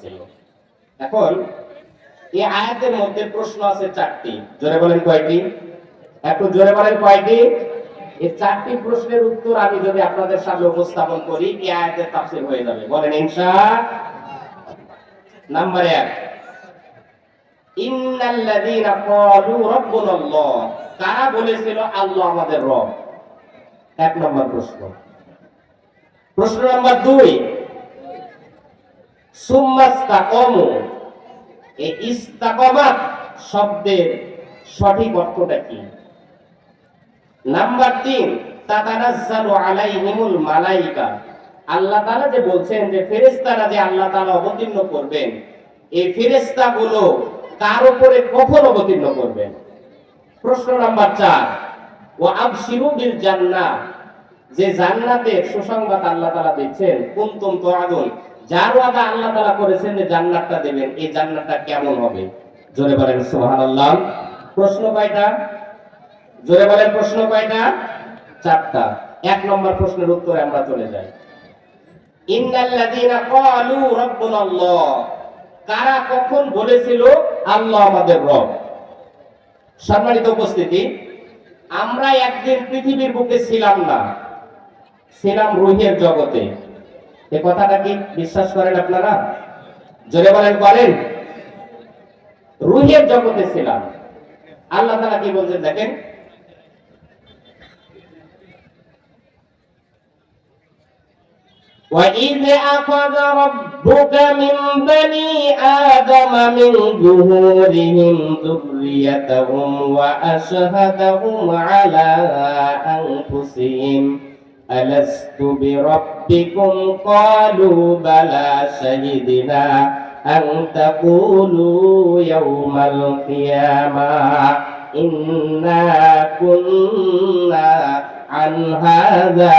ছিল। এখন এই আয়াতের মধ্যে প্রশ্ন আছে চারটি। জোরে বলেন কয়টি? একটু জোরে বলেন কয়টি? এই চারটি প্রশ্নের উত্তর আমি যদি আপনাদের সামনে উপস্থাপন করি, এই আয়াতের তাফসীর হয়ে যাবে। বলেন ইনশা নাম্বার এক। ইন্নাল্লাযীনা ক্বালু রাব্বুনাল্লাহ। কারা বলেছিল আল্লাহ আমাদের রব? এক নম্বর প্রশ্ন। প্রশ্ন নাম্বার দুই। সুম্মাস্তাকামু। শব্দের সঠিক অর্থটা কি? নাম্বার তিন মালাইকা। আল্লাহ যে বলছেন যে যে আল্লাহ অবতীর্ণ করবেন, এই উপরে কখন অবতীর্ণ করবেন? প্রশ্ন নাম্বার যে জান্নাতের সুসংবাদ আল্লাহ তাআলা দিচ্ছেন, কুনতুম তুআদুন। যার ওয়াদা আল্লাহ তাআলা করেছেন যে জান্নাতটা দেবেন, এই জান্নাতটা কেমন হবে? জোরে বলেন, সুবহানাল্লাহ। প্রশ্ন কয়টা? জোরে বলেন, প্রশ্ন কয়টা? চারটা। এক নম্বর প্রশ্নের উত্তরে আমরা চলে যাই। ইন্নাল্লাযীনা ক্বালু রাব্বুনাল্লাহ। কারা কখন বলেছিল আল্লাহ আমাদের রব? সম্মানিত উপস্থিতি, আমরা একদিন পৃথিবীর বুকে ছিলাম না। ছিলাম রুহের জগতে। এ কথাটা কি বিশ্বাস করেন আপনারা জোরে বলেন করেন রুহের জগতে ছিলাম আল্লাহ তাআলা কি বলছেন দেখেন وإذ أخذ ربك من بني آدم من ظهورهم ذريتهم وأشهدهم على أنفسهم ألست بربكم قالوا بلى شهدنا أن تقولوا يوم القيامة إنا كنا عن هذا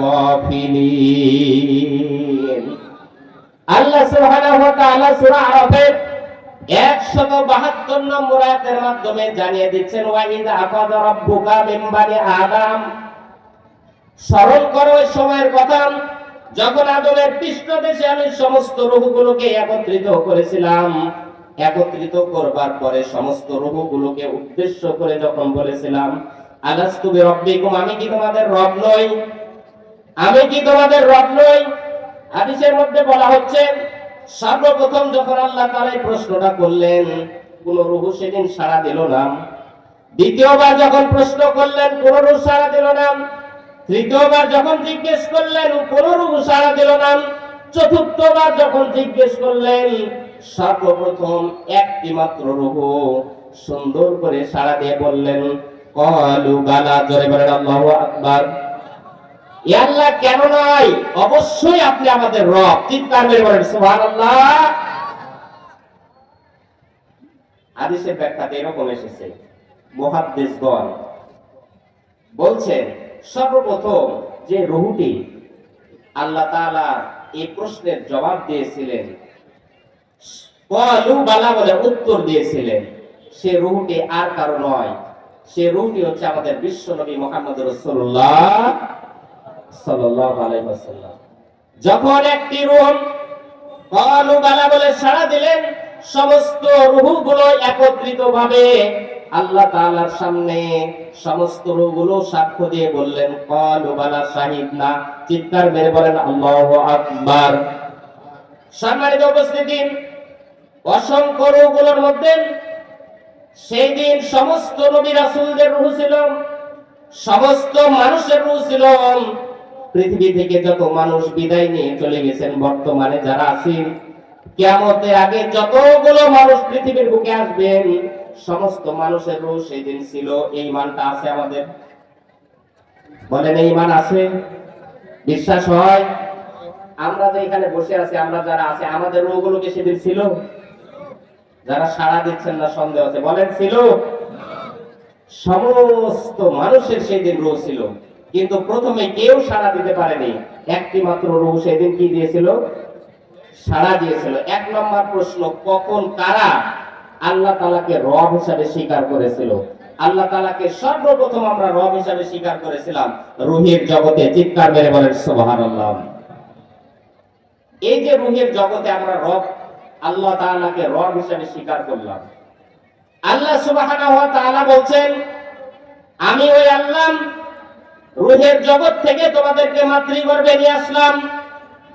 غافلين আল্লাহ সুবহানাহু ওয়া তাআলা সূরা আরাফের 172 নম্বর আয়াতের মাধ্যমে জানিয়ে দিচ্ছেন ওয়া ইযা আকাযা রাব্বুকা মিন বানি আদম স্মরণ করো ওই সময়ের কথা। যখন আদমের পৃষ্ঠদেশে আমি সমস্ত রূহগুলোকে একত্রিত করেছিলাম, একত্রিত করবার পরে সমস্ত রূহগুলোকে উদ্দেশ্য করে যখন বলেছিলাম, আলাস্তু বিরব্বিকুম, আমি কি তোমাদের রব নই? আমি কি তোমাদের রব নই? হাদিসের মধ্যে বলা হচ্ছে, সর্বপ্রথম যখন আল্লাহ এই প্রশ্নটা করলেন, কোন রূহ সেদিন সাড়া দিল না। দ্বিতীয়বার যখন প্রশ্ন করলেন, কোন রূহ সাড়া দিল না। তৃতীয়বার যখন জিজ্ঞেস করলেন কোন রূহ সাড়া দিল না? চতুর্থবার যখন জিজ্ঞেস করলেন, সর্বপ্রথম একটি মাত্র রূহ সুন্দর করে সাড়া দিয়ে বললেন, কলু আকবার। কেন অবশ্যই আপনি আমাদের রব। চিৎকার মেরে বলেন, সুবহানাল্লাহ। হাদিসের ব্যাখ্যাতে এরকম এসেছে। বলছেন সর্বপ্রথম যে রুহুটি আল্লাহ তাআলা এই প্রশ্নের জবাব দিয়েছিলেন, কলু বালা বলে উত্তর দিয়েছিলেন, সে রুহুটি আর কারও নয়। সে রুহুটি হচ্ছে আমাদের বিশ্ব নবী মোহাম্মদ রসুল্লাহ সাল্লাল্লাহু আলাইহি যখন একটি রুহ কলু বালা বলে সাড়া দিলেন, সমস্ত রুহগুলো একত্রিত ভাবে আল্লাহ তাআলার সামনে সমস্ত রুহগুলো সাক্ষ্য দিয়ে বললেন, কলু বালা শাহিদ না চিৎকার মেরে বলেন, আল্লাহু আকবার। সম্মানিত উপস্থিতি, অসংখ্য রুহগুলোর মধ্যে সেই দিন সমস্ত নবী রাসূলদের রূহ ছিল, সমস্ত মানুষের রূহ ছিল। পৃথিবী থেকে যত মানুষ বিদায় নিয়ে চলে গেছেন, বর্তমানে যারা আছেন, কিয়ামতের আগে যতগুলো মানুষ পৃথিবীর বুকে আসবেন সমস্ত মানুষের রূহ সেই দিন ছিল এই মানটা আছে আমাদের। বলেন এই মান আছে? বিশ্বাস হয়? আমরা যে এখানে বসে আছি, আমরা যারা আছে, আমাদের রোগগুলো কি সেদিন ছিল? যারা সাড়া দিচ্ছেন না, সন্দেহ আছে। বলেন, ছিল? সমস্ত মানুষের সেই দিন রোগ ছিল। কিন্তু প্রথমে কেউ সাড়া দিতে পারেনি। একটি মাত্র রোগ সেদিন কি দিয়েছিল? সাড়া দিয়েছিল। এক নম্বর প্রশ্ন, কখন, কারা আল্লাহ তালাকে রব হিসাবে স্বীকার করেছিল। আল্লাহ তালাকে সর্বপ্রথম আমরা রব হিসাবে স্বীকার করেছিলাম। রুহির জগতে চিৎকার মেরে বলেন সোহান এই যে রুহের জগতে আমরা রব, আল্লাহ তাআলাকে রব হিসাবে স্বীকার করলাম। আল্লাহ তাআলা বলছেন, আমি ওই আল্লাহ, রুহের জগৎ থেকে তোমাদেরকে মাতৃগর্ভে নিয়ে আসলাম।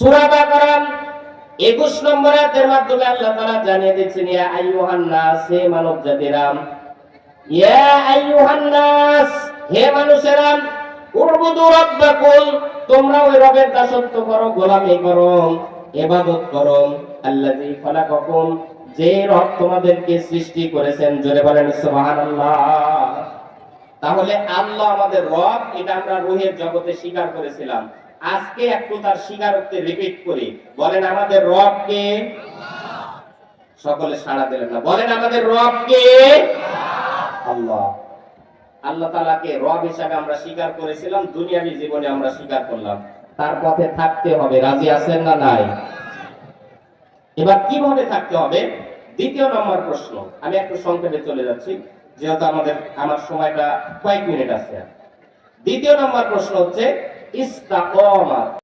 সূরা বাকারা 21 নম্বর আয়াতের মাধ্যমে আল্লাহ তাআলা জানিয়ে দিচ্ছেন আইয়ুহান নাস, হে মানব আইয়ুহান নাস, হে মানুষেরা উরবুদু রাব্বাকুম, তোমরা ওই রবের দাসত্ব করো, গোলামি করো, ইবাদত করো, আল্লাযী খালাকাকুম, যে রব তোমাদেরকে সৃষ্টি করেছেন, জোরে বলেন তাহলে আল্লাহ আমাদের রব, এটা আমরা রুহের জগতে স্বীকার করেছিলাম। আজকে একটু তার স্বীকারোক্তি রিপিট করি। বলেন আমাদের রব কে? সকলে সাড়া দিলেন না। বলেন আমাদের রব কে? আল্লাহ। আল্লাহ তালাকে রব হিসাবে আমরা স্বীকার করেছিলাম, দুনিয়াবী জীবনে আমরা স্বীকার করলাম। তার পথে থাকতে হবে। রাজি আছেন না নাই? এবার কীভাবে থাকতে হবে? দ্বিতীয় নম্বর প্রশ্ন। আমি একটু সংক্ষেপে চলে যাচ্ছি, যেহেতু আমাদের আমার সময়টা কয়েক মিনিট আছে। দ্বিতীয় নম্বর প্রশ্ন হচ্ছে ইস্তাকমাত